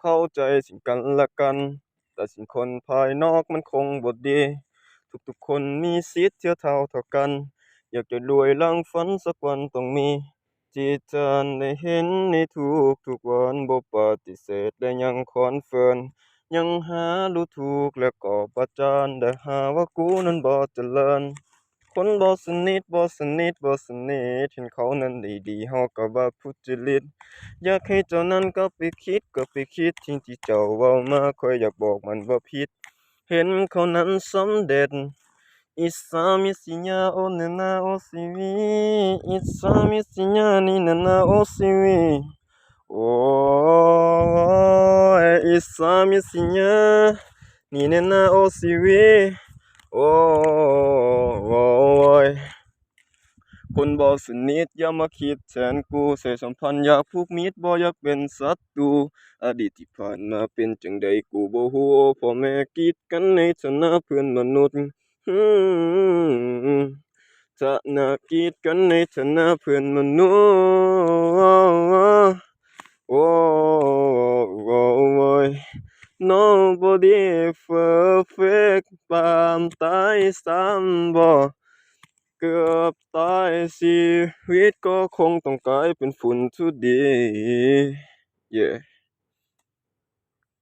เข้าใจซึ่งกันและกัน แต่สิ่งคนภายนอกมันคงบ่ดี ทุกๆคนมีสิทธิ์เท่าเท่าเท่ากัน อยากจะรวยลังฝันสักวันต้องมีที่จะได้เห็นในทุกๆวันบ่ปฏิเสธและยังคอนเฟิร์มยังหารู้ถูกและก็ประจานแต่หาว่ากูนั้นบ่เจริญ คนบ่สนิทบ่สนิทบ่สนิทเห็นเขานั้นด้ดีฮาก็ว่าทุจริตอยากให้เจ้านั้นกลับไปคิดกลับไปคิดสิ่งที่เจ้าเว้ามาข้อยอยากบอกมันว่าผิด เห็นเขานั้นสำเร็จ Issa misinya o nana o siwi Issa misinya ni nana o siwi Oh Issa misinya ni nana o siwi Oh คนบ่สนิทอย่ามาคิดแทนกูสายสัมพันธ์อยากผูกมิตรบ่อยากเป็นศัตรูอดีตที่ผ่านมาเป็นจังใดกูบ่รู้พ่อแม่กีดกันในฐานะเพื่อนมนุษย์อืมฐานะกีดกันในฐานะเพื่อนมนุษย์โอ้โอ้ย Nobody perfect ปานตายซ้ำบ่ เกือบตายชีวิตก็คงต้องกลายเป็นฝุ่น today yeah